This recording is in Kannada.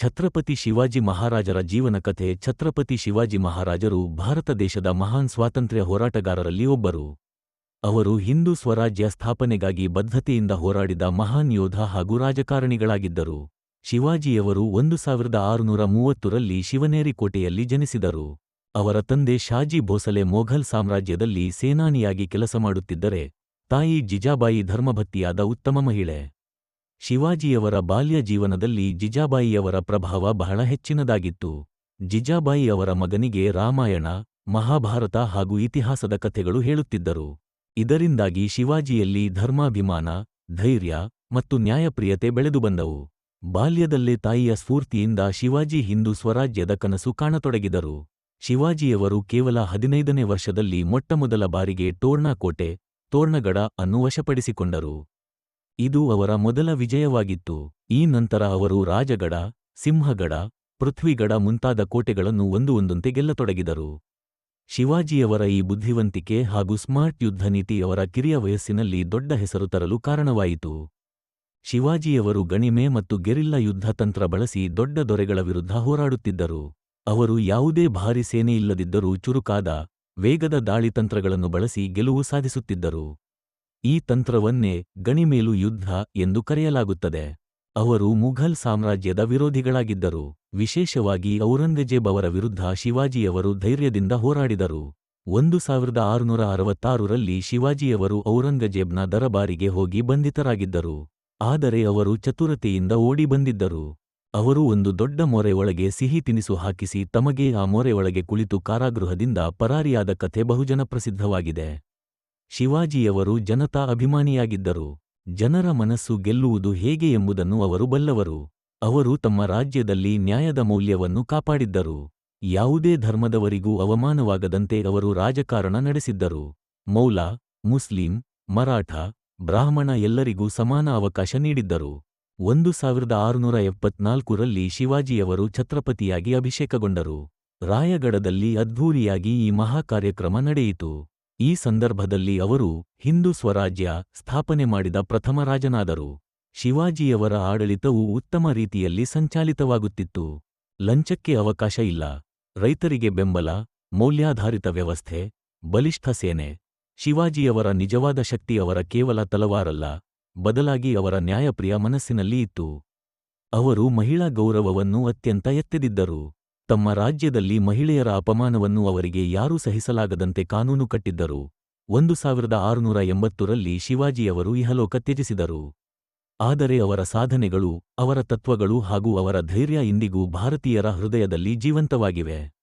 ಛತ್ರಪತಿ ಶಿವಾಜಿ ಮಹಾರಾಜರ ಜೀವನಕಥೆ ಛತ್ರಪತಿ ಶಿವಾಜಿ ಮಹಾರಾಜರು ಭಾರತ ದೇಶದ ಮಹಾನ್ ಸ್ವಾತಂತ್ರ್ಯ ಹೋರಾಟಗಾರರಲ್ಲಿ ಒಬ್ಬರು. ಅವರು ಹಿಂದೂ ಸ್ವರಾಜ್ಯ ಸ್ಥಾಪನೆಗಾಗಿ ಬದ್ಧತೆಯಿಂದ ಹೋರಾಡಿದ ಮಹಾನ್ ಯೋಧ ಹಾಗೂ ರಾಜಕಾರಣಿಗಳಾಗಿದ್ದರು. ಶಿವಾಜಿಯವರು ಒಂದು ಸಾವಿರದ ಆರುನೂರ ಮೂವತ್ತರಲ್ಲಿ ಶಿವನೇರಿ ಕೋಟೆಯಲ್ಲಿ ಜನಿಸಿದರು. ಅವರ ತಂದೆ ಶಾಜಿ ಭೋಸಲೆ ಮೊಘಲ್ ಸಾಮ್ರಾಜ್ಯದಲ್ಲಿ ಸೇನಾನಿಯಾಗಿ ಕೆಲಸ ಮಾಡುತ್ತಿದ್ದರೆ, ತಾಯಿ ಜಿಜಾಬಾಯಿ ಧರ್ಮಭಕ್ತಿಯಾದ ಉತ್ತಮ ಮಹಿಳೆ. ಶಿವಾಜಿಯವರ ಬಾಲ್ಯ ಜೀವನದಲ್ಲಿ ಜಿಜಾಬಾಯಿಯವರ ಪ್ರಭಾವ ಬಹಳ ಹೆಚ್ಚಿನದಾಗಿತ್ತು. ಜಿಜಾಬಾಯಿಯವರ ಮಗನಿಗೆ ರಾಮಾಯಣ, ಮಹಾಭಾರತ ಹಾಗೂ ಇತಿಹಾಸದ ಕಥೆಗಳು ಹೇಳುತ್ತಿದ್ದರು. ಇದರಿಂದಾಗಿ ಶಿವಾಜಿಯಲ್ಲಿ ಧರ್ಮಾಭಿಮಾನ, ಧೈರ್ಯ ಮತ್ತು ನ್ಯಾಯಪ್ರಿಯತೆ ಬೆಳೆದು ಬಂದವು. ಬಾಲ್ಯದಲ್ಲೇ ತಾಯಿಯ ಸ್ಫೂರ್ತಿಯಿಂದ ಶಿವಾಜಿ ಹಿಂದೂ ಸ್ವರಾಜ್ಯದ ಕನಸು ಕಾಣತೊಡಗಿದರು. ಶಿವಾಜಿಯವರು ಕೇವಲ ಹದಿನೈದನೇ ವರ್ಷದಲ್ಲಿ ಮೊಟ್ಟಮೊದಲ ಬಾರಿಗೆ ಟೋರ್ನಾ ಕೋಟೆ ತೋರ್ಣಗಡ ಅನ್ನು ವಶಪಡಿಸಿಕೊಂಡರು. ಇದು ಅವರ ಮೊದಲ ವಿಜಯವಾಗಿತ್ತು. ಈ ನಂತರ ಅವರು ರಾಜಗಡ, ಸಿಂಹಗಡ, ಪೃಥ್ವಿಗಡ ಮುಂತಾದ ಕೋಟೆಗಳನ್ನು ಒಂದು ಒಂದೊಂತೆ ಗೆಲ್ಲತೊಡಗಿದರು. ಶಿವಾಜಿಯವರ ಈ ಬುದ್ಧಿವಂತಿಕೆ ಹಾಗೂ ಸ್ಮಾರ್ಟ್ ಯುದ್ಧ ನೀತಿ ಅವರ ಕಿರಿಯ ವಯಸ್ಸಿನಲ್ಲಿ ದೊಡ್ಡ ಹೆಸರು ತರಲು ಕಾರಣವಾಯಿತು. ಶಿವಾಜಿಯವರು ಗಣಿಮೆ ಮತ್ತು ಗೆರಿಲ್ಲಾ ಯುದ್ಧ ತಂತ್ರ ಬಳಸಿ ದೊಡ್ಡ ದೊರೆಗಳ ವಿರುದ್ಧ ಹೋರಾಡುತ್ತಿದ್ದರು. ಅವರು ಯಾವುದೇ ಭಾರಿ ಸೇನೆಯಿಲ್ಲದಿದ್ದರೂ ಚುರುಕಾದ, ವೇಗದ ದಾಳಿ ತಂತ್ರಗಳನ್ನು ಬಳಸಿ ಗೆಲುವು ಸಾಧಿಸುತ್ತಿದ್ದರು. ಈ ತಂತ್ರವನ್ನೇ ಗಣಿಮೇಲು ಯುದ್ಧ ಎಂದು ಕರೆಯಲಾಗುತ್ತದೆ. ಅವರು ಮುಘಲ್ ಸಾಮ್ರಾಜ್ಯದ ವಿರೋಧಿಗಳಾಗಿದ್ದರು. ವಿಶೇಷವಾಗಿ ಔರಂಗಜೇಬ್ ಅವರ ವಿರುದ್ಧ ಶಿವಾಜಿಯವರು ಧೈರ್ಯದಿಂದ ಹೋರಾಡಿದರು. ಒಂದು ಸಾವಿರದ ಆರುನೂರ ಅರವತ್ತಾರರಲ್ಲಿ ಶಿವಾಜಿಯವರು ಔರಂಗಜೇಬ್ನ ದರಬಾರಿಗೆ ಹೋಗಿ ಬಂಧಿತರಾಗಿದ್ದರು. ಆದರೆ ಅವರು ಚತುರತೆಯಿಂದ ಓಡಿ ಬಂದಿದ್ದರು. ಅವರು ಒಂದು ದೊಡ್ಡ ಮೊರೆ ಒಳಗೆ ಸಿಹಿ ತಿನಿಸು ಹಾಕಿಸಿ ತಮಗೆ ಆ ಮೊರೆ ಒಳಗೆ ಕುಳಿತು ಕಾರಾಗೃಹದಿಂದ ಪರಾರಿಯಾದ ಕಥೆ ಬಹುಜನಪ್ರಸಿದ್ಧವಾಗಿದೆ. ಶಿವಾಜಿಯವರು ಜನತಾ ಅಭಿಮಾನಿಯಾಗಿದ್ದರು. ಜನರ ಮನಸ್ಸು ಗೆಲ್ಲುವುದು ಹೇಗೆ ಎಂಬುದನ್ನು ಅವರು ಬಲ್ಲವರು. ಅವರು ತಮ್ಮ ರಾಜ್ಯದಲ್ಲಿ ನ್ಯಾಯದ ಮೌಲ್ಯವನ್ನು ಕಾಪಾಡಿದ್ದರು. ಯಾವುದೇ ಧರ್ಮದವರಿಗೂ ಅವಮಾನವಾಗದಂತೆ ಅವರು ರಾಜಕಾರಣ ನಡೆಸಿದ್ದರು. ಮೌಲ, ಮುಸ್ಲಿಂ, ಮರಾಠ, ಬ್ರಾಹ್ಮಣ ಎಲ್ಲರಿಗೂ ಸಮಾನ ಅವಕಾಶ ನೀಡಿದ್ದರು. ಒಂದು ಸಾವಿರದ ಆರುನೂರ ಎಪ್ಪತ್ನಾಲ್ಕರಲ್ಲಿ ಶಿವಾಜಿಯವರು ಛತ್ರಪತಿಯಾಗಿ ಅಭಿಷೇಕಗೊಂಡರು. ರಾಯಗಢದಲ್ಲಿ ಅದ್ಧೂರಿಯಾಗಿ ಈ ಮಹಾಕಾರ್ಯಕ್ರಮ ನಡೆಯಿತು. ಈ ಸಂದರ್ಭದಲ್ಲಿ ಅವರು ಹಿಂದೂ ಸ್ವರಾಜ್ಯ ಸ್ಥಾಪನೆ ಮಾಡಿದ ಪ್ರಥಮ ರಾಜನಾದರು. ಶಿವಾಜಿಯವರ ಆಡಳಿತವು ಉತ್ತಮ ರೀತಿಯಲ್ಲಿ ಸಂಚಾಲಿತವಾಗುತ್ತಿತ್ತು. ಲಂಚಕ್ಕೆ ಅವಕಾಶ ಇಲ್ಲ. ರೈತರಿಗೆ ಬೆಂಬಲ, ಮೌಲ್ಯಾಧಾರಿತ ವ್ಯವಸ್ಥೆ, ಬಲಿಷ್ಠ ಸೇನೆ. ಶಿವಾಜಿಯವರ ನಿಜವಾದ ಶಕ್ತಿ ಅವರ ಕೇವಲ ತಲವಾರಲ್ಲ, ಬದಲಾಗಿ ಅವರ ನ್ಯಾಯಪ್ರಿಯ ಮನಸ್ಸಿನಲ್ಲಿ ಇತ್ತು. ಅವರು ಮಹಿಳಾ ಗೌರವವನ್ನು ಅತ್ಯಂತ ಎತ್ತೆದಿದ್ದರು. ತಮ್ಮ ರಾಜ್ಯದಲ್ಲಿ ಮಹಿಳೆಯರ ಅಪಮಾನವನ್ನು ಅವರಿಗೆ ಯಾರೂ ಸಹಿಸಲಾಗದಂತೆ ಕಾನೂನು ಕಟ್ಟಿದ್ದರು. ಒಂದು ಸಾವಿರದ ಆರುನೂರ ಎಂಬತ್ತರಲ್ಲಿ ಶಿವಾಜಿಯವರು ಇಹಲೋಕ ತ್ಯಜಿಸಿದರು. ಆದರೆ ಅವರ ಸಾಧನೆಗಳು, ಅವರ ತತ್ವಗಳು ಹಾಗೂ ಅವರ ಧೈರ್ಯ ಇಂದಿಗೂ ಭಾರತೀಯರ ಹೃದಯದಲ್ಲಿ ಜೀವಂತವಾಗಿವೆ.